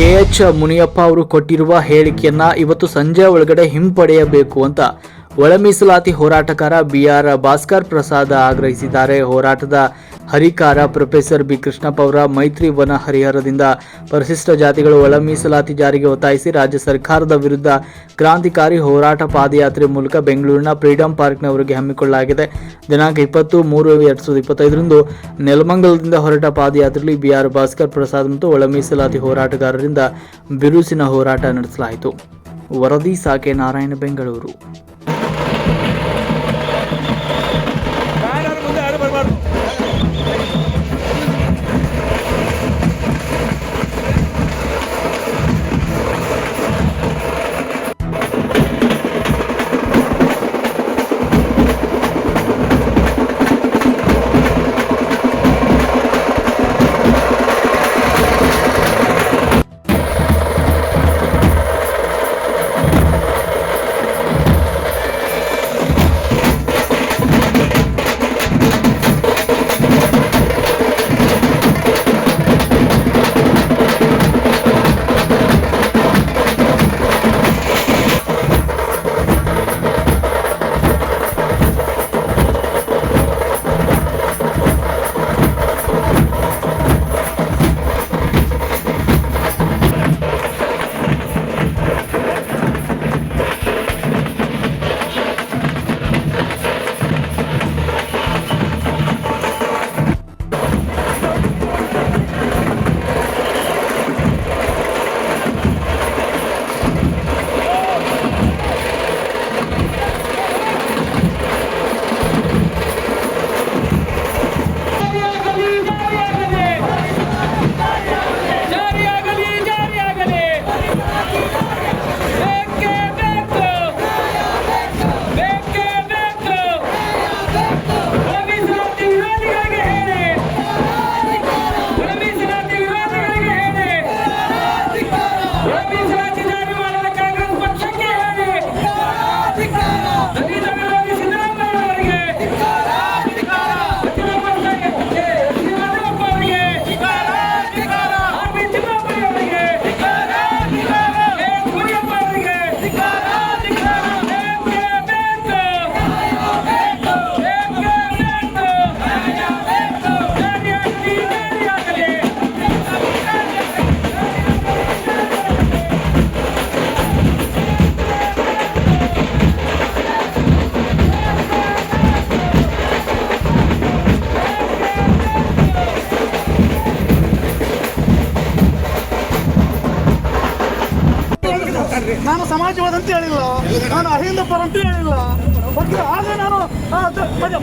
K H Muniyappa ಅವರು ಕೊಟ್ಟಿರುವ ಹೇಳಿಕೆಯನ್ನ ಇವತ್ತು ಸಂಜೆ ಒಳಗಡೆ ಹಿಂಪಡೆಯಬೇಕು ಅಂತ ಒಳ ಮೀಸಲಾತಿ ಹೋರಾಟಗಾರ ಬಿಆರ್ ಭಾಸ್ಕರ್ ಪ್ರಸಾದ್ ಆಗ್ರಹಿಸಿದ್ದಾರೆ. ಹೋರಾಟದ ಹರಿಕಾರ ಪ್ರೊಫೆಸರ್ ಬಿ ಕೃಷ್ಣಪ್ಪ ಅವರ ಮೈತ್ರಿ ವನ ಹರಿಹರದಿಂದ ಪರಿಶಿಷ್ಟ ಜಾತಿಗಳು ಒಳ ಮೀಸಲಾತಿ ಜಾರಿಗೆ ಒತ್ತಾಯಿಸಿ ರಾಜ್ಯ ಸರ್ಕಾರದ ವಿರುದ್ಧ ಕ್ರಾಂತಿಕಾರಿ ಹೋರಾಟ ಪಾದಯಾತ್ರೆ ಮೂಲಕ ಬೆಂಗಳೂರಿನ ಫ್ರೀಡಂ ಪಾರ್ಕ್ನವರಿಗೆ ಹಮ್ಮಿಕೊಳ್ಳಲಾಗಿದೆ. ದಿನಾಂಕ ಇಪ್ಪತ್ತು ಮೂರು ಎರಡು ಸಾವಿರದ ಇಪ್ಪತ್ತೈದರಂದು ನೆಲಮಂಗಲದಿಂದ ಹೊರಟ ಪಾದಯಾತ್ರೆಯಲ್ಲಿ ಬಿಆರ್ ಭಾಸ್ಕರ್ ಪ್ರಸಾದ್ ಮತ್ತು ಒಳ ಮೀಸಲಾತಿ ಹೋರಾಟಗಾರರಿಂದ ಬಿರುಸಿನ ಹೋರಾಟ ನಡೆಸಲಾಯಿತು. ವರದಿ ಸಾಕೆ ನಾರಾಯಣ ಬೆಂಗಳೂರು.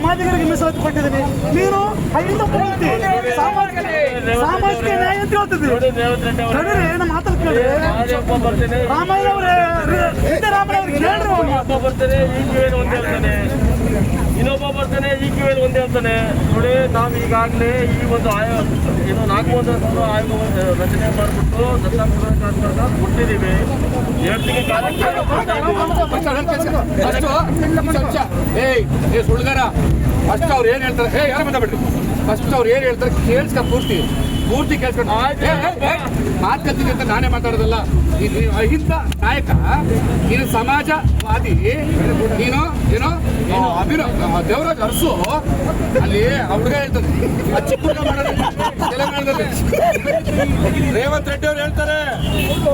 ಮಾದಿಗರಿಗೆ ಮೀಸಲಾತಿ ಕೊಟ್ಟಿದ್ದೀನಿ. ನೀನು ಪರ ಅಂತಿ ಸಾಮಾಜಿಕ ಸಾಮಾಜಿಕ ನ್ಯಾಯ ಅಂತ ಹೇಳ್ತಿದ್ದಿ. ಏನು ನಮ್ಮ ಮಾತಲ್ಲಿ ಕೇಳಿ ರಾಮಯ್ಯ ಅವರೇ ಸಿದ್ದರಾಮಯ್ಯ ಅವ್ರಿಗೆ ಕೇಳ್ರಿ ಇನ್ನೊಬ್ಬ ಬರ್ತಾನೆ, ಈ ಕಿವಿಯಲ್ಲಿ ಒಂದೇ ಅಂತಾನೆ. ನೋಡಿ, ನಾವು ಈಗಾಗಲೇ ಈ ಒಂದು ಆಯೋಗ ಏನು ನಾಲ್ಕು ಆಯೋಗ ರಚನೆ ಮಾಡಿಬಿಟ್ಟು ದತ್ತಾಂಶ ಕಾರ್ಯಕ್ರಮ ಕೊಟ್ಟಿದ್ದೀವಿ. ಸುಳ್ಗಾರ. ಫಸ್ಟ್ ಅವ್ರು ಏನ್ ಹೇಳ್ತಾರೆ ಏ ಯಾರು ಫಸ್ಟ್ ಅವ್ರು ಏನ್ ಹೇಳ್ತಾರೆ ಕೇಳಿಸ್ಕ ಪೂರ್ತಿ. ಪೂರ್ತಿ ಕೇಳ್ಕೊಂಡು ಮಾತುಕತೆ ಅಂತ ನಾನೇ ಮಾತಾಡೋದಲ್ಲ. ನೀನು ಅಹಿಂದ ನಾಯಕ ನೀನು ಸಮಾಜವಾದಿ ನೀನು ಏನೋ ಅಭಿನ ದೇವರಾಜ್ ಅರಸು ಅಲ್ಲಿ ಅವ್ರಿಗೆ ಹುಡುಗ ತೆಲಂಗಾಣದಲ್ಲಿ ರೇವಂತ್ ರೆಡ್ಡಿ ಅವ್ರು ಹೇಳ್ತಾರೆ.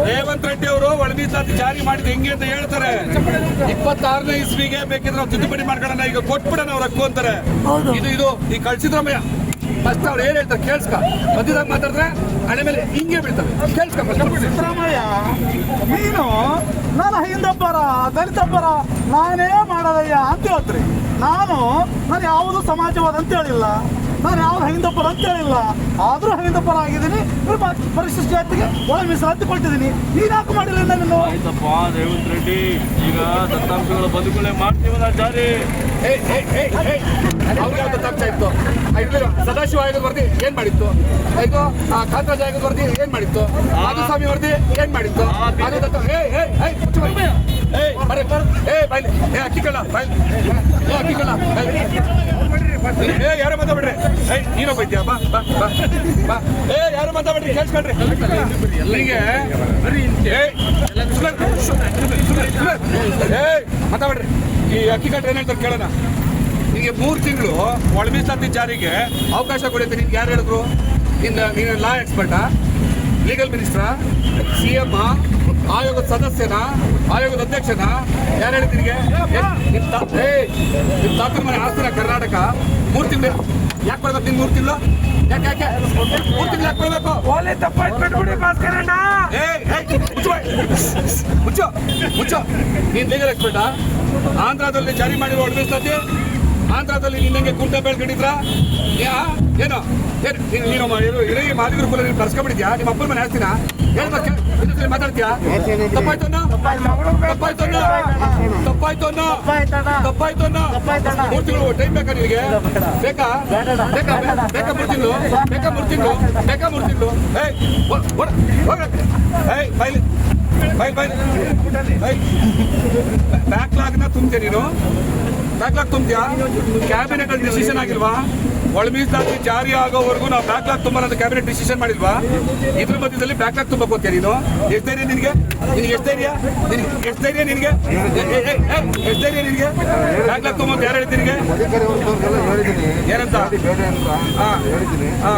ರೇವಂತ್ ರೆಡ್ಡಿ ಅವರು ಒಳಮೀಸಲಾತಿ ಜಾರಿ ಮಾಡಿದ್ ಹೆಂಗೆ ಅಂತ ಹೇಳ್ತಾರೆ. ಇಪ್ಪತ್ತಾರನೇ ಇಸ್ವಿಗೆ ಬೇಕಿದ್ರೆ ನಾವು ತಿದ್ದುಪಡಿ ಮಾಡ್ಕೊಳ್ಳೋಣ ಈಗ ಕೊಟ್ಬಿಡೋಣ ಅವ್ರ ಹಕ್ಕು ಅಂತಾರೆ. ಇದು ಇದು ಈ ಕಳ್ಸಿದ್ರಮ್ಮಯ್ಯ ಫಸ್ಟ್ ಅವ್ರು ಏನ್ ಹೇಳ್ತಾರೆ ಕೇಳಿಸ್ಕ. ಮಧ್ಯದಾಗ ಮಾತಾಡಿದ್ರೆ ಹಣೆ ಮೇಲೆ ಹಿಂಗೆ ಬೀಳ್ತವೆ. ಕೇಳಿಸ್ಕ ಸಿದ್ದರಾಮಯ್ಯ, ನೀನು ನಾನು ಅಹಿಂದ ದಲಿತಪ್ಪರ ದಲಿತ ಪರ ನಾನೇ ಮಾಡೋದಯ್ಯ ಅಂತ ಹೇಳ್ತ್ರಿ. ನಾನು ನಾನು ಯಾವುದು ಸಮಾಜವಾದ ಅಂತ ಹೇಳಿಲ್ಲ. ನಾನು ಯಾವ ಅಹಿಂದ ಪರ ಅಂತ ಹೇಳಿಲ್ಲ. ಆದ್ರೂ ಅಹಿಂದ ಪರ ಆಗಿದ್ದೀನಿ. ಪರಿಶಿಷ್ಟ ಜಾತಿಗೆ ಒಳ ಮೀಸಲಾತಿ ಕೊಟ್ಟಿದ್ದೀನಿ ನೀನ್ ಯಾಕೆ ಮಾಡಿಲ್ಲ ನಾನು ಆಯ್ತಪ್ಪ ರೇವಂತ್ ರೆಡ್ಡಿ ಈಗ ದತ್ತಾಂಶಗಳ ಬಂಧುಗಳೇ ಮಾಡ್ತೀವಿ ಜಾರಿ. ಅವ್ರಿಗೆ ಯಾವ್ದು ತಪ್ಪ ಇತ್ತು? ಇದ್ರಲ್ಲಿ ಸದಾಶಿವ ಆಯೋಗದ ವರದಿ ಏನ್ ಮಾಡಿತ್ತು? ಇದು ಆ ಕಾಂತರಾಜ್ ಆಯೋಗದ ವರದಿ ಏನ್ ಮಾಡಿತ್ತು? ಮಾಧುಸ್ವಾಮಿ ವರದಿ ಏನ್ ಮಾಡಿತ್ತು? ಅದು ದತ್ತ- ಹೇ ಏಯ್, ಏಯ್, ಮುಚ್ಚು ಬರೇ. ಏಯ್, ಬಾಯ್ಲಿ. ಏ ಅಕ್ಕಿಕಳ್ಳ ಬಾಯ್ಲಿ. ಏ ಅಕ್ಕಿಕಳ್ಳ ಬಾಯ್ಲಿ. ಏ, ಯಾರು ಮಾತಾಡ್ರಿ ಏ ನೀನು ಬೈದ್ಯಾ ಬಾ ಬಾ ಬಾ ಏ, ಯಾರು ಮಾತಾಡ್ರಿ ಕೇಳಿಸ್ಕೊಳ್ರಿ. ನಿಮಗೆ ಏ ಮಾತಾಡ್ಬಿಡ್ರಿ. ಈ ಅಕ್ಕಿ ಕಟ್ರೆ ಏನ್ ಕೇಳೋಣ. ನಿಮಗೆ ಮೂರು ತಿಂಗಳು ಒಳ ಜಾರಿಗೆ ಅವಕಾಶ ಕೊಡುತ್ತೆ. ನಿಮ್ಗೆ ಯಾರು ಹೇಳಿದ್ರು? ಇನ್ನು ನೀನು ಲಾ ಎಕ್ಸ್ಪರ್ಟಾ ಲೀಗಲ್ ಮಿನಿಸ್ಟ್ರಾ ಸಿ ಎಂ ಆಯೋಗದ ಸದಸ್ಯನ? ಆಯೋಗದ ಅಧ್ಯಕ್ಷನ? ಯಾರು ಹೇಳ್ತೀನಿ ನಿಮ್ಮ ತಾತನ ಮನೆ ಆಸ್ತಿನ ಕರ್ನಾಟಕ. ಮೂರು ತಿಂಗಳು ಯಾಕೆ ಬರ್ಬೇಕು ನಿನ್ ಮೂರು ತಿಂಗಳು? ಯಾಕೆ ಯಾಕೆ ಮೂರು ತಿಂಗಳು ಯಾಕೆ ಬರ್ಬೇಕು? ಒಳ್ಳೆ ತಪ್ಪಾಯ್ತು ಭಾಸ್ಕರಣ್ಣ. ಮುಚ್ಚು. ಮುಚ್ಚು ಮುಚ್ಚು. ನೀನ್ ಲೀಗಲ್ ಎಕ್ಸ್ಪರ್ಟಾ ಆಂಧ್ರದಲ್ಲಿ ಜಾರಿ ಮಾಡಿರೋ ಒಳಗಿಸ್ತತಿ ಆಂಧ್ರದಲ್ಲಿ ನಿನ್ನಂಗೆ ಕುಂಟ ಬೆಳ್ಕೊಂಡಿದ್ರ ಏನು? ನೀನು ಇಡೀ ಮಾದಿಗರು ಕುಲ ನೀನು ಕರ್ಸ್ಕೊಂಡ್ಬಿಟ್ಟಿದ್ಯಾ ನಿಮ್ಮ ಅಪ್ಪನ ಮನೆ ಹಾಕ್ತೀನಾ ಹೇಳ್ಬೇಕು ಇನ್ನೊಂದ್ಸಲಿ ಮಾತಾಡ್ತೀಯಾ? ತಪ್ಪಾಯ್ತು ತಪ್ಪಾಯ್ತು ತಪ್ಪಾಯ್ತು ತಪ್ಪಾಯ್ತು ಮೂರು ತಿಂಗಳು ಟೈಮ್ ಬೇಕಾ ನಿನಗೆ? ಬೇಕಾ? ಬೇಕಾ ಬೇಕಾ ಮೂರು ತಿಂಗಳು? ಬೇಕಾ ಮೂರು ತಿಂಗಳು? ಬೇಕಾ ಮೂರು ತಿಂಗಳು? ಏಯ್ ಏಯ್, ಬೈಲಿ. ಬೈ ಬೈ ಏಯ್, ಬ್ಯಾಕ್ಲಾಗ್ನ ತುಂಬ್ತೀಯ ನೀನು. ಬ್ಯಾಕ್ಲಾಗ್ ತುಂಬ್ತೀಯಾ? ಕ್ಯಾಬಿನೆಟ್ ಅಲ್ಲಿ ಡಿಸಿಷನ್ ಆಗಿಲ್ವಾ? ಒಳ ಮೀಸಲಾತಿ ಜಾರಿ ಆಗೋವರೆಗೂ ನಾವು ಬ್ಯಾಕ್ಲಾಗ್ ತುಂಬಲ್ಲ ಅಂತ ಕ್ಯಾಬಿನೆಟ್ ಡಿಸಿಷನ್ ಮಾಡಿಲ್ವಾ? ಇದ್ರ ಮಧ್ಯದಲ್ಲಿ ಬ್ಯಾಕ್ಲಾಗ್ ತುಂಬಕ್ ಹೋಗ್ತೀಯ ನೀನು? ಎಷ್ಟು ಧೈರ್ಯ ನಿನಗೆ? ನಿನಗೆ ಎಷ್ಟು ಧೈರ್ಯ? ನಿನಗೆ ಎಷ್ಟು ಧೈರ್ಯ ನಿನಗೆ? ಎಷ್ಟು ಧೈರ್ಯ ನಿನಗೆ? ಬ್ಯಾಕ್ಲಾಗ್ ತುಂಬ ಯಾರು ಹೇಳ್ತೀನಿ ನಿನಗೆ? ಏನಂತ? ಹಾಂ ಹಾ.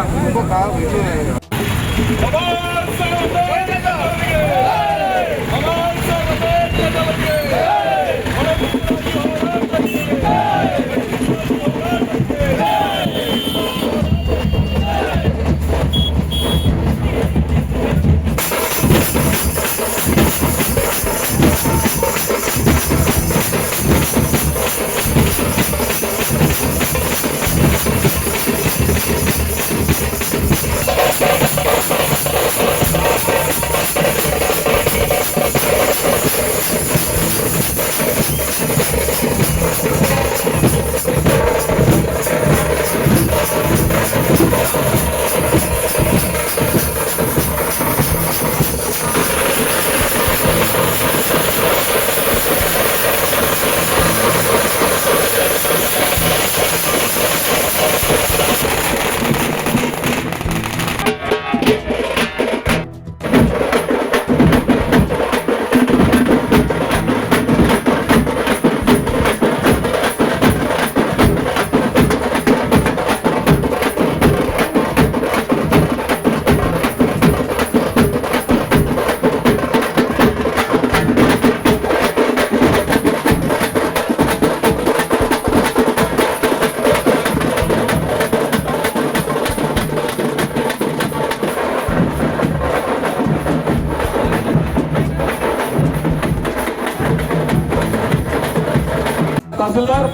ತಹಸೀಲ್ದಾರ್,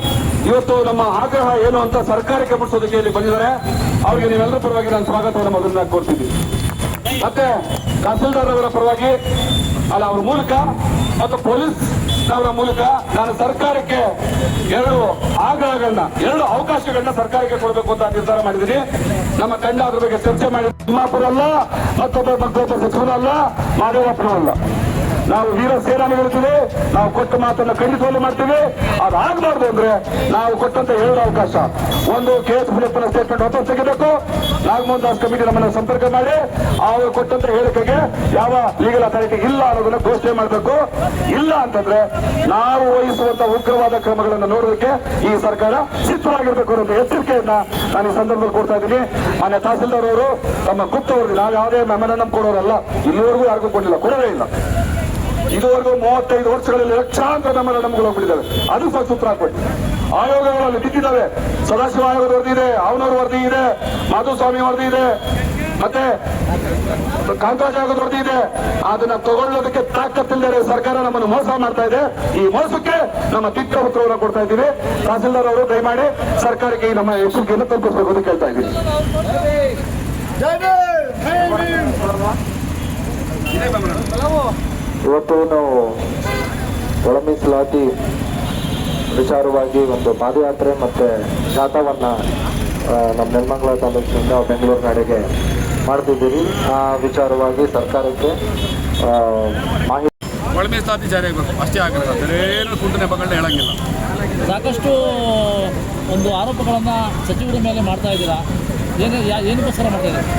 ಇವತ್ತು ನಮ್ಮ ಆಗ್ರಹ ಏನು ಅಂತ ಸರ್ಕಾರಕ್ಕೆ ಮುಟ್ಟಿಸೋದಕ್ಕೆ ಇಲ್ಲಿ ಬಂದಿದ್ದಾರೆ. ಅವರಿಗೆ ನೀವೆಲ್ಲರ ಪರವಾಗಿ ನಾನು ಸ್ವಾಗತವನ್ನು ಮೊದಲನ್ನ ಕೋರ್ತಿದ್ದೀನಿ. ಮತ್ತೆ ತಹಸೀಲ್ದಾರ್ ಅವರ ಪರವಾಗಿ, ಅಲ್ಲ, ಅವ್ರ ಮೂಲಕ ಮತ್ತು ಪೊಲೀಸ್ ಅವರ ಮೂಲಕ ನಾನು ಸರ್ಕಾರಕ್ಕೆ ಎರಡು ಆಗ್ರಹಗಳನ್ನ, ಎರಡು ಅವಕಾಶಗಳನ್ನ ಸರ್ಕಾರಕ್ಕೆ ಕೊಡಬೇಕು ಅಂತ ನಿರ್ಧಾರ ಮಾಡಿದ್ದೀನಿ. ನಮ್ಮ ತಂಡ ಅದ್ರ ಬಗ್ಗೆ ಚರ್ಚೆ ಮಾಡಿ ತಿಮ್ಮಾಪುರ ಅಲ್ಲ, ಮತ್ತೊಬ್ಬ ಮತ್ತೊಬ್ಬ ಸಚಿವರಲ್ಲ ಅಲ್ಲ, ಮಾದೇವಪ್ಪನೂ ಅಲ್ಲ. ನಾವು ವೀರ ಸೇನಾನಿಗಳಿದ್ದೀವಿ ನಾವು ಕೊಟ್ಟ ಮಾತನ್ನ ಖಂಡಿತವಲ್ಲೂ ಮಾಡ್ತೀವಿ. ಅದಾಗಬಾರ್ದು ಅಂದ್ರೆ ನಾವು ಕೊಟ್ಟಂತ ಹೇಳೋ ಅವಕಾಶ. ಒಂದು ಕೆ ಎಸ್ ಫಿಲಿಪ್ಪನ ಸ್ಟೇಟ್ಮೆಂಟ್ ವಾಪಸ್ ತೆಗಿಬೇಕು. ನಾಗಮೋಹನ್ ದಾಸ್ ಕಮಿಟಿ ನಮ್ಮನ್ನ ಸಂಪರ್ಕ ಮಾಡಿ, ಅವರು ಕೊಟ್ಟಂತ ಹೇಳಿಕೆಗೆ ಯಾವ ಲೀಗಲ್ ಅಥಾರಿಟಿ ಇಲ್ಲ ಅನ್ನೋದನ್ನ ಘೋಷಣೆ ಮಾಡಬೇಕು. ಇಲ್ಲ ಅಂತಂದ್ರೆ ನಾವು ವಹಿಸುವಂತ ಉಗ್ರವಾದ ಕ್ರಮಗಳನ್ನು ನೋಡೋದಕ್ಕೆ ಈ ಸರ್ಕಾರ ಸಿದ್ಧವಾಗಿರ್ಬೇಕು ಅನ್ನೋ ಎಚ್ಚರಿಕೆಯನ್ನ ನಾನು ಈ ಸಂದರ್ಭದಲ್ಲಿ ಕೊಡ್ತಾ ಇದ್ದೀನಿ. ಮಾನ್ಯ ತಹಸೀಲ್ದಾರ್ ಅವರು ತಮ್ಮ ಗುಪ್ತ ವರದಿ ನಾವು ಯಾವುದೇ ಮೆಮೊರಂಡಮ್ ಕೊಡೋರಲ್ಲ ಇಲ್ಲಿವರೆಗೂ ಯಾರಿಗೂ ಕೊಟ್ಟಿಲ್ಲ, ಕೊಡೋದೇ ಇಲ್ಲ. ಇದುವರೆಗೂ ಮೂವತ್ತೈದು ವರ್ಷಗಳಲ್ಲಿ ಲಕ್ಷಾಂತರ ಮೆಮೊರಂಡಮ್ಗಳು ಹೋಗ್ಬಿಟ್ಟಿದ್ದಾವೆ ಅದು ಸಹ ಸೂತ್ರ ಹಾಕ್ಬಿಟ್ಟು. ಆಯೋಗಗಳಲ್ಲಿ ಬಿದ್ದಿದ್ದಾವೆ ಸದಾಶಿವ ಆಯೋಗದ ವರದಿ ಇದೆ, ಅವನವ್ರ ವರದಿ ಇದೆ, ಮಾಧುಸ್ವಾಮಿ ವರದಿ ಇದೆ, ಮತ್ತೆ ಕಾಂತರಾಜ್ ಆಯೋಗದ ವರದಿ ಇದೆ. ಅದನ್ನ ತಗೊಳ್ಳೋದಕ್ಕೆ ತಾಕತ್ತಿಲ್ಲದೆ ಸರ್ಕಾರ ನಮ್ಮನ್ನು ಮೋಸ ಮಾಡ್ತಾ ಇದೆ. ಈ ಮೋಸಕ್ಕೆ ನಮ್ಮ ತಿಕ್ಕ ಪತ್ರವನ್ನು ಕೊಡ್ತಾ ಇದ್ದೀವಿ. ತಹಸೀಲ್ದಾರ್ ಅವರು ದಯಮಾಡಿ ಸರ್ಕಾರಕ್ಕೆ ನಮ್ಮ ಹೆಸರು ತಲುಪಿಸಬೇಕು ಅಂತ ಕೇಳ್ತಾ ಇದ್ದೀವಿ. ಇವತ್ತು ನಾವು ಒಳ ಮೀಸಲಾತಿ ವಿಚಾರವಾಗಿ ಒಂದು ಪಾದಯಾತ್ರೆ ಮತ್ತು ಜಾಥಾವನ್ನ ನಮ್ಮ ನೆಲಮಂಗಲ ತಾಲೂಕಿನಿಂದ ಬೆಂಗಳೂರು ನಾಡಿಗೆ ಮಾಡ್ತಿದ್ದೀವಿ. ಆ ವಿಚಾರವಾಗಿ ಸರ್ಕಾರಕ್ಕೆ ಮಾಹಿತಿ ಒಳ ಮೀಸಲಾತಿ ಜಾರಿಯಾಗಬೇಕು ಅಷ್ಟೇ ಆಗಿರೋದು ಬೇರೆ ಕುಂಟು ನೆಪಗಳನ್ನ ಹೇಳಂಗಿಲ್ಲ. ಸಾಕಷ್ಟು ಒಂದು ಆರೋಪಗಳನ್ನು ಸಚಿವರ ಮೇಲೆ ಮಾಡ್ತಾ ಇದ್ದೀರಾ?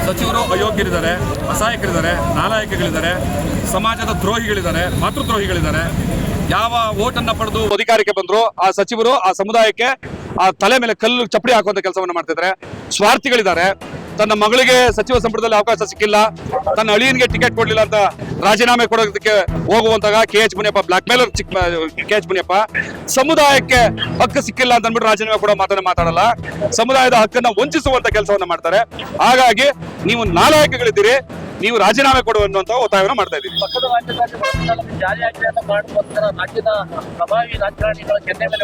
ಸಚಿವರು ಅಯೋಗ್ಯರಿದ್ದಾರೆ, ಅಸಹಾಯಕರಿದ್ದಾರೆ, ನಾಲಾಯಕಗಳಿದ್ದಾರೆ, ಸಮಾಜದ ದ್ರೋಹಿಗಳಿದ್ದಾರೆ, ಮಾತೃದ್ರೋಹಿಗಳಿದ್ದಾರೆ. ಯಾವ ಓಟನ್ನ ಪಡೆದು ಅಧಿಕಾರಕ್ಕೆ ಬಂದ್ರು ಆ ಸಚಿವರು, ಆ ಸಮುದಾಯಕ್ಕೆ ಆ ತಲೆ ಮೇಲೆ ಕಲ್ಲು ಚಪ್ಪಡಿ ಹಾಕುವಂತ ಕೆಲಸವನ್ನ ಮಾಡ್ತಿದ್ದಾರೆ. ಸ್ವಾರ್ಥಿಗಳಿದ್ದಾರೆ. ತನ್ನ ಮಗಳಿಗೆ ಸಚಿವ ಸಂಪುಟದಲ್ಲಿ ಅವಕಾಶ ಸಿಕ್ಕಿಲ್ಲ. ತನ್ನ ಅಳಿಯನಿಗೆ ಟಿಕೆಟ್ ಕೊಡಲಿಲ್ಲ ಅಂತ ರಾಜೀನಾಮೆ ಕೊಡೋದಕ್ಕೆ ಹೋಗುವಂತಾಗ K H Muniyappa blackmailer K H Muniyappa, ಸಮುದಾಯಕ್ಕೆ ಹಕ್ಕು ಸಿಕ್ಕಿಲ್ಲ ಅಂತ ಅಂದ್ಬಿಟ್ಟು ರಾಜೀನಾಮೆ ಕೂಡ ಮಾತನ್ನ ಮಾತಾಡಲ್ಲ. ಸಮುದಾಯದ ಹಕ್ಕನ್ನ ವಂಚಿಸುವಂತ ಕೆಲಸವನ್ನ ಮಾಡ್ತಾರೆ. ಹಾಗಾಗಿ ನೀವು ನಾಲಾಯಕಗಳಿದ್ದೀರಿ, ನೀವು ರಾಜೀನಾಮೆ ಕೊಡು ಅನ್ನುವಂತ ಒತ್ತಾಯವನ್ನು ಮಾಡ್ತಾ ಇದ್ದೀವಿ. ಪ್ರಭಾವಿ ರಾಜಕಾರಣಿಗಳ ಕೆನ್ನೆ ಮೇಲೆ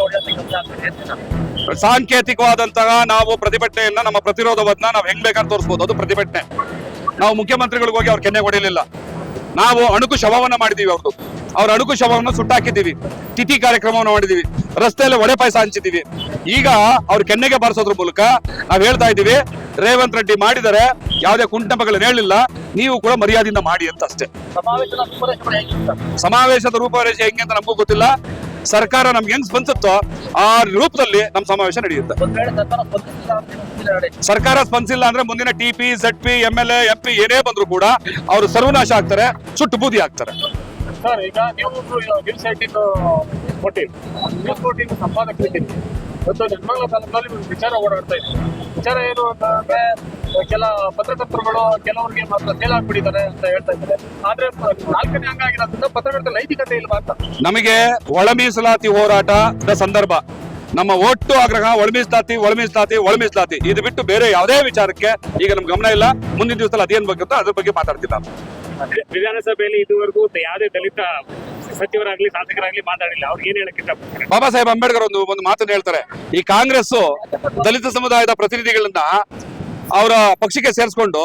ಸಾಂಕೇತಿಕವಾದಂತಹ ನಾವು ಪ್ರತಿಭಟನೆಯನ್ನ ನಮ್ಮ ಪ್ರತಿರೋಧವನ್ನ ನಾವು ಹೆಂಗ್ ಬೇಕಾದ್ರೆ ತೋರಿಸಬಹುದು ಅದು ಪ್ರತಿಭಟನೆ. ನಾವು ಮುಖ್ಯಮಂತ್ರಿಗಳಿಗೆ ಹೋಗಿ ಅವ್ರ ಕೆನ್ನೆ ಹೊಡಿಲಿಲ್ಲ ನಾವು ಅಣುಕು ಶವವನ್ನ ಮಾಡಿದೀವಿ ಅವ್ರದ್ದು ಅವ್ರ ಅಣುಕು ಶವವನ್ನು ಸುಟ್ಟಾಕಿದ್ದೀವಿ. ತಿಥಿ ಕಾರ್ಯಕ್ರಮವನ್ನು ಮಾಡಿದೀವಿ. ರಸ್ತೆಯಲ್ಲಿ ಒಡೆ ಪಾಯಸ ಹಂಚಿದೀವಿ ಈಗ ಅವ್ರ ಕೆನ್ನೆಗೆ ಬಾರಿಸೋದ್ರ ಮೂಲಕ ನಾವ್ ಹೇಳ್ತಾ ಇದ್ದೀವಿ ರೇವಂತ್ ರೆಡ್ಡಿ ಮಾಡಿದರೆ ಯಾವುದೇ ಕುಂಟಮಗಳನ್ನ ಹೇಳಿಲ್ಲ ನೀವು ಕೂಡ ಮರ್ಯಾದೆಯಿಂದ ಮಾಡಿ ಅಂತ ಅಷ್ಟೇ. ಸಮಾವೇಶದ ರೂಪರೇಷೆ ಹೆಂಗೆ ಅಂತ ನಮಗೂ ಗೊತ್ತಿಲ್ಲ. ಸರ್ಕಾರ ನಮ್ಗೆ ಹೆಂಗ್ ಸ್ಪಂದಿಸುತ್ತೋ ಆ ರೂಪದಲ್ಲಿ ನಮ್ಮ ಸಮಾವೇಶ ನಡೆಯುತ್ತೆ. ಸರ್ಕಾರ ಸ್ಪಂದಿಸಿಲ್ಲ ಅಂತ ಅಂದ್ರೆ ಮುಂದಿನ T P Z P M L M P ಏನೇ ಬಂದ್ರು ಕೂಡ ಅವರು ಸರ್ವನಾಶ ಆಗ್ತಾರೆ, ಸುಟ್ಟು ಬೂದಿ ಆಗ್ತಾರೆ. ಸರ್, ಈಗ ನೀವು ನ್ಯೂಸ್ ವಿಚಾರ ಓಡಾಡ್ತಾ ಇದ್ದೀವಿ ವಿಚಾರ ಏನು ಅಂತಂದ್ರೆ ಕೆಲ ಪತ್ರಕರ್ತರುಗಳು ಕೆಲವರಿಗೆ ಮಾತ್ರ ಸೇಲ್ ಆಗ್ಬಿಟ್ಟಿದ್ದಾರೆ ಅಂತ ಹೇಳ್ತಾ ಇದ್ದಾರೆ. ಆದ್ರೆ ನಾಲ್ಕನೇ ಅಂಗ ಆಗಿರೋದ್ರಿಂದ ಪತ್ರಕರ್ತರ ನೈತಿಕತೆ ಇಲ್ವಾ ಅಂತ. ನಮಗೆ ಒಳಮೀಸಲಾತಿ ಹೋರಾಟದ ಸಂದರ್ಭ. ನಮ್ಮ ಒಟ್ಟು ಆಗ್ರಹ ಒಳಮೀಸಲಾತಿ ಒಳಮೀಸಲಾತಿ ಒಳಮೀಸಲಾತಿ. ಒಳ ಮೀಸಲಾತಿ ಇದು ಬಿಟ್ಟು ಬೇರೆ ಯಾವುದೇ ವಿಚಾರಕ್ಕೆ ಈಗ ನಮ್ಗೆ ಗಮನ ಇಲ್ಲ. ಮುಂದಿನ ದಿವಸದಲ್ಲಿ ಅದೇನ್ ಬಗ್ಗೆ ಅದ್ರ ಬಗ್ಗೆ ಮಾತಾಡ್ತಿಲ್ಲ. ವಿಧಾನಸಭೆಯಲ್ಲಿ ಇದುವರೆಗೂ ಯಾವುದೇ ದಲಿತ ಸಚಿವರಾಗ್ಲಿ ಶಾಸಕರಾಗ್ಲಿ ಮಾತಾಡಿಲ್ಲ. ಅವ್ರಿಗೆ ಏನ್ ಹೇಳಕ್ಕೆ ಬಾಬಾ ಸಾಹೇಬ್ ಅಂಬೇಡ್ಕರ್ ಒಂದು ಒಂದು ಮಾತನ್ನು ಹೇಳ್ತಾರೆ. ಈ ಕಾಂಗ್ರೆಸ್ ದಲಿತ ಸಮುದಾಯದ ಪ್ರತಿನಿಧಿಗಳನ್ನ ಅವರ ಪಕ್ಷಕ್ಕೆ ಸೇರಿಸ್ಕೊಂಡು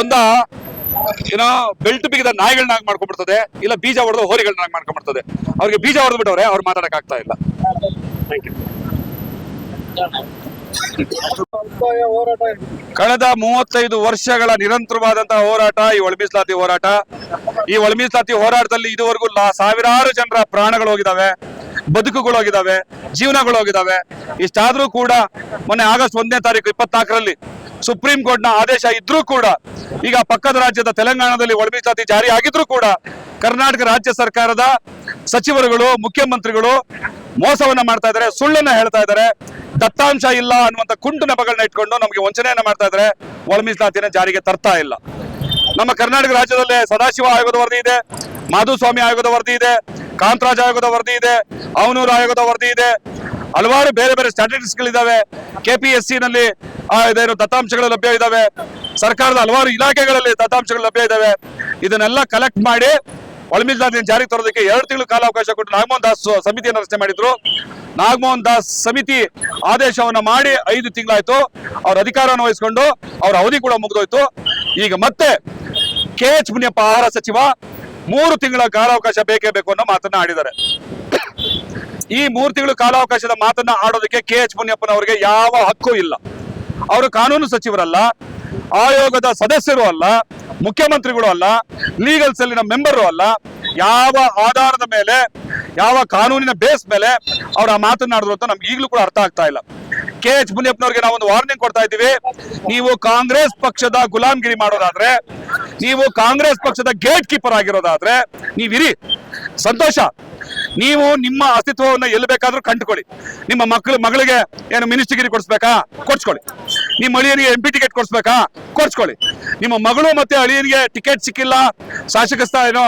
ಒಂದ ಏನೋ ಬೆಲ್ಟ್ ಬಿಗಿದ ನಾಯಿಗಳನ್ನಾಗಿ ಮಾಡ್ಕೊಂಡ್ಬಿಡ್ತದೆ ಇಲ್ಲ ಬೀಜ ಹೊಡೆದು ಹೋರಿಗಳನ್ನಾಗಿ ಮಾಡ್ಕೊಂಡ್ಬಿಡ್ತದೆ. ಅವ್ರಿಗೆ ಬೀಜ ಹೊಡೆದು ಬಿಟ್ಟವ್ರೆ ಅವ್ರು ಮಾತಾಡಕ್ ಆಗ್ತಾ ಇಲ್ಲ. ಕಳೆದ ಮೂವತ್ತೈದು ವರ್ಷಗಳ ನಿರಂತರವಾದಂತಹ ಹೋರಾಟ ಈ ಒಳಮೀಸಲಾತಿ ಹೋರಾಟ. ಈ ಒಳಮೀಸಲಾತಿ ಹೋರಾಟದಲ್ಲಿ ಇದುವರೆಗೂ ಸಾವಿರಾರು ಜನರ ಪ್ರಾಣಗಳು ಹೋಗಿದಾವೆ ಬದುಕುಗಳು ಹೋಗಿದಾವೆ ಜೀವನಗಳು ಹೋಗಿದಾವೆ. ಇಷ್ಟಾದ್ರೂ ಕೂಡ ಮೊನ್ನೆ ಆಗಸ್ಟ್ ಒಂದನೇ ತಾರೀಕು ಇಪ್ಪತ್ನಾಲ್ಕರಲ್ಲಿ ಸುಪ್ರೀಂ ಕೋರ್ಟ್ನ ಆದೇಶ ಇದ್ರೂ ಕೂಡ, ಈಗ ಪಕ್ಕದ ರಾಜ್ಯದ ತೆಲಂಗಾಣದಲ್ಲಿ ಒಳ ಮೀಸಲಾತಿ ಜಾರಿ ಆಗಿದ್ರೂ ಕೂಡ, ಕರ್ನಾಟಕ ರಾಜ್ಯ ಸರ್ಕಾರದ ಸಚಿವರುಗಳು, ಮುಖ್ಯಮಂತ್ರಿಗಳು ಮೋಸವನ್ನ ಮಾಡ್ತಾ ಇದ್ದಾರೆ, ಸುಳ್ಳನ್ನ ಹೇಳ್ತಾ ಇದ್ದಾರೆ. ದತ್ತಾಂಶ ಇಲ್ಲ ಅನ್ನುವಂತ ಕುಂಟು ನೆಪಗಳನ್ನ ಇಟ್ಕೊಂಡು ನಮಗೆ ವಂಚನೆಯನ್ನ ಮಾಡ್ತಾ ಇದ್ದಾರೆ. ಒಳ ಮೀಸಲಾತಿನ ಜಾರಿಗೆ ತರ್ತಾ ಇಲ್ಲ. ನಮ್ಮ ಕರ್ನಾಟಕ ರಾಜ್ಯದಲ್ಲೇ ಸದಾಶಿವ ಆಯೋಗದ ವರದಿ ಇದೆ, ಮಾಧುಸ್ವಾಮಿ ಆಯೋಗದ ವರದಿ ಇದೆ, ಕಾಂತರಾಜ್ ಆಯೋಗದ ವರದಿ ಇದೆ, ಅವನೂರು ಆಯೋಗದ ವರದಿ ಇದೆ. ಹಲವಾರು ಬೇರೆ ಬೇರೆ ಸ್ಟ್ಯಾಟಿಸ್ಟಿಕ್ಸ್ ಗಳಿದಾವೆ ಕೆಪಿಎಸ್ಸಿ ನಲ್ಲಿ ಇದೇನು ದತ್ತಾಂಶಗಳು ಲಭ್ಯ ಇದ್ದಾವೆ ಸರ್ಕಾರದ ಹಲವಾರು ಇಲಾಖೆಗಳಲ್ಲಿ ದತ್ತಾಂಶಗಳು ಲಭ್ಯ ಇದ್ದಾವೆ ಇದನ್ನೆಲ್ಲ ಕಲೆಕ್ಟ್ ಮಾಡಿ ಒಳಮಿಲ್ದಾದಿನ ಜಾರಿಗೆ ತರೋದಕ್ಕೆ ಎರಡು ತಿಂಗಳು ಕಾಲಾವಕಾಶ ಕೊಟ್ಟು ನಾಗಮೋಹನ್ ದಾಸ್ ಸಮಿತಿಯನ್ನು ರಚನೆ ಮಾಡಿದ್ರು. ನಾಗಮೋಹನ್ ದಾಸ್ ಸಮಿತಿ ಆದೇಶವನ್ನ ಮಾಡಿ ಐದು ತಿಂಗಳಾಯ್ತು. ಅವ್ರ ಅಧಿಕಾರವನ್ನು ವಹಿಸಿಕೊಂಡು ಅವ್ರ ಅವಧಿ ಕೂಡ ಮುಗಿದೋಯ್ತು. ಈಗ ಮತ್ತೆ ಕೆ ಎಚ್ ಮುನಿಯಪ್ಪ ಆಹಾರ ಸಚಿವ ಮೂರು ತಿಂಗಳ ಕಾಲಾವಕಾಶ ಬೇಕೇ ಬೇಕು ಅನ್ನೋ ಮಾತನ್ನ ಆಡಿದ್ದಾರೆ. ಈ ಮೂರು ತಿಂಗಳು ಕಾಲಾವಕಾಶದ ಮಾತನ್ನ ಆಡೋದಕ್ಕೆ ಕೆ ಎಚ್ ಮುನಿಯಪ್ಪನವರಿಗೆ ಯಾವ ಹಕ್ಕು ಇಲ್ಲ. ಅವರು ಕಾನೂನು ಸಚಿವರಲ್ಲ, ಆಯೋಗದ ಸದಸ್ಯರು ಅಲ್ಲ, ಮುಖ್ಯಮಂತ್ರಿಗಳು ಅಲ್ಲ ಲೀಗಲ್ ಸೆಲ್ಲಿನ ಮೆಂಬರು ಅಲ್ಲ, ಯಾವ ಆಧಾರದ ಮೇಲೆ, ಯಾವ ಕಾನೂನಿನ ಬೇಸ್ ಮೇಲೆ ಅವ್ರ ಆ ಮಾತನಾಡಿದ್ರು ಅಂತ ನಮ್ಗೆ ಈಗಲೂ ಕೂಡ ಅರ್ಥ ಆಗ್ತಾ ಇಲ್ಲ. ಕೆ ಎಚ್ ಮುನಿಯಪ್ಪನವ್ರಿಗೆ ನಾವು ಒಂದು ವಾರ್ನಿಂಗ್ ಕೊಡ್ತಾ ಇದ್ದೀವಿ. ನೀವು ಕಾಂಗ್ರೆಸ್ ಪಕ್ಷದ ಗುಲಾಮ್ಗಿರಿ ಮಾಡೋದಾದ್ರೆ, ನೀವು ಕಾಂಗ್ರೆಸ್ ಪಕ್ಷದ ಗೇಟ್ ಕೀಪರ್ ಆಗಿರೋದಾದ್ರೆ, ನೀವಿರಿ. ಸಂತೋಷ. ನೀವು ನಿಮ್ಮ ಅಸ್ತಿತ್ವವನ್ನು ಎಲ್ಲಿ ಬೇಕಾದ್ರೂ ಕಂಡುಕೊಳ್ಳಿ. ನಿಮ್ಮ ಮಕ್ಕಳು ಮಗಳಿಗೆ ಏನು ಮಿನಿಸ್ಟ್ರಿಗಿರಿ ಕೊಡಿಸ್ಬೇಕಾ? ಕೊಡ್ಸ್ಕೊಳ್ಳಿ. ನಿಮ್ಮ ಅಳಿಯನಿಗೆ ಎಂ ಪಿ ಟಿಕೆಟ್ ಕೊಡಿಸ್ಬೇಕಾ? ಕೊಡ್ಸ್ಕೊಳ್ಳಿ. ನಿಮ್ಮ ಮಗಳು ಮತ್ತೆ ಅಳಿಯನಿಗೆ ಟಿಕೆಟ್ ಸಿಕ್ಕಿಲ್ಲ, ಶಾಸಕ ಸ್ಥಾನ ಏನೋ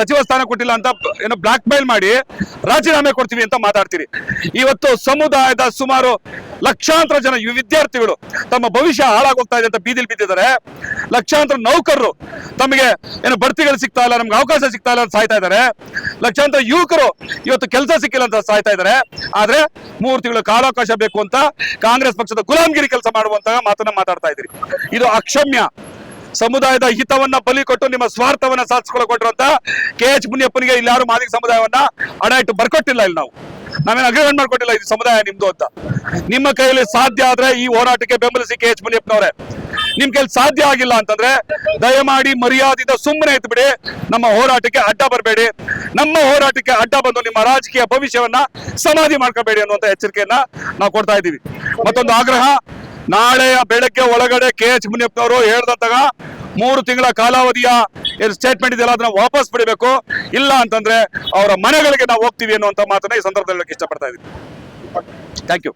ಸಚಿವ ಸ್ಥಾನ ಕೊಟ್ಟಿಲ್ಲ ಅಂತ ಏನೋ ಬ್ಲಾಕ್ ಮೇಲ್ ಮಾಡಿ ರಾಜೀನಾಮೆ ಕೊಡ್ತೀವಿ ಅಂತ ಮಾತಾಡ್ತೀರಿ. ಇವತ್ತು ಸಮುದಾಯದ ಸುಮಾರು ಲಕ್ಷಾಂತರ ಜನ ವಿದ್ಯಾರ್ಥಿಗಳು ತಮ್ಮ ಭವಿಷ್ಯ ಹಾಳಾಗೋಗ್ತಾ ಇದೆ ಅಂತ ಬೀದಿಲಿ ಬಿದ್ದಿದ್ದಾರೆ. ಲಕ್ಷಾಂತರ ನೌಕರರು ತಮಗೆ ಏನು ಬಡ್ತಿಗಳು ಸಿಗ್ತಾ ಇಲ್ಲ, ನಮ್ಗೆ ಅವಕಾಶ ಸಿಗ್ತಾ ಇಲ್ಲ ಅಂತ ಸಾಯ್ತಾ ಇದ್ದಾರೆ. ಲಕ್ಷಾಂತರ ಯುವಕರು ಇವತ್ತು ಕೆಲಸ ಸಿಕ್ಕಿಲ್ಲ ಅಂತ ಸಾಯ್ತಾ ಇದ್ದಾರೆ. ಆದ್ರೆ ಮೂರು ತಿಂಗಳ ಕಾಲಾವಕಾಶ ಬೇಕು ಅಂತ ಕಾಂಗ್ರೆಸ್ ಪಕ್ಷದ ಗುಲಾಮ್ಗಿರಿ ಕೆಲಸ ಮಾಡುವಂತಹ ಮಾತನ್ನ ಮಾತಾಡ್ತಾ ಇದ್ರಿ ಇದು ಅಕ್ಷಮ್ಯ. ಸಮುದಾಯದ ಹಿತವನ್ನ ಬಲಿ ಕೊಟ್ಟು ನಿಮ್ಮ ಸ್ವಾರ್ಥವನ್ನ ಸಾಧಿಸ್ಕೊಳ್ಳೋ ಕೊಟ್ಟಿರುವಂತ ಕೆ ಎಚ್ ಮುನಿಯಪ್ಪನಿಗೆ ಇಲ್ಲಾರು ಮಾದಿಗ ಸಮುದಾಯವನ್ನ ಅಡ ಇಟ್ಟು ಬರ್ಕೊಟ್ಟಿಲ್ಲ ಇಲ್ಲಿ ನಾವು. ನಾವೇನು ಅಗ್ರಿಮೆಂಟ್ ಮಾಡ್ಕೊಟ್ಟಿಲ್ಲ ಇದು ಸಮುದಾಯ ನಿಮ್ದು ಅಂತ. ನಿಮ್ಮ ಕೈಯಲ್ಲಿ ಸಾಧ್ಯ ಆದ್ರೆ ಈ ಹೋರಾಟಕ್ಕೆ ಬೆಂಬಲಿಸಿ ಕೆ ಎಚ್ ಮುನಿಯಪ್ಪನವರೇ. ನಿಮ್ ಕೈಲಿ ಸಾಧ್ಯ ಆಗಿಲ್ಲ ಅಂತಂದ್ರೆ ದಯಮಾಡಿ ಮರ್ಯಾದಿತ ಸುಮ್ಮನೆ ಇದ್ದು ಬಿಡಿ. ನಮ್ಮ ಹೋರಾಟಕ್ಕೆ ಅಡ್ಡ ಬರಬೇಡಿ. ನಮ್ಮ ಹೋರಾಟಕ್ಕೆ ಅಡ್ಡ ಬಂದು ನಿಮ್ಮ ರಾಜಕೀಯ ಭವಿಷ್ಯವನ್ನ ಸಮಾಧಿ ಮಾಡ್ಕೋಬೇಡಿ ಅನ್ನುವಂತ ಎಚ್ಚರಿಕೆಯನ್ನ ನಾವು ಕೊಡ್ತಾ ಇದ್ದೀವಿ. ಮತ್ತೊಂದು ಆಗ್ರಹ ನಾಳೆಯ ಬೆಳಗ್ಗೆ ಒಳಗಡೆ ಕೆ ಎಚ್ ಮುನಿಯಪ್ಪನವರು ಹೇಳ್ದಂತಾಗ ಮೂರು ತಿಂಗಳ ಕಾಲಾವಧಿಯ ಸ್ಟೇಟ್ಮೆಂಟ್ ಇದೆಯಲ್ಲ ಅದನ್ನ ವಾಪಸ್ ಪಡಿಬೇಕು ಇಲ್ಲ ಅಂತಂದ್ರೆ ಅವರ ಮನೆಗಳಿಗೆ ನಾವು ಹೋಗ್ತೀವಿ ಅನ್ನುವಂತ ಮಾತನ್ನ ಈ ಸಂದರ್ಭದಲ್ಲಿ ಇಷ್ಟಪಡ್ತಾ ಇದ್ದೀವಿ ಥ್ಯಾಂಕ್ ಯು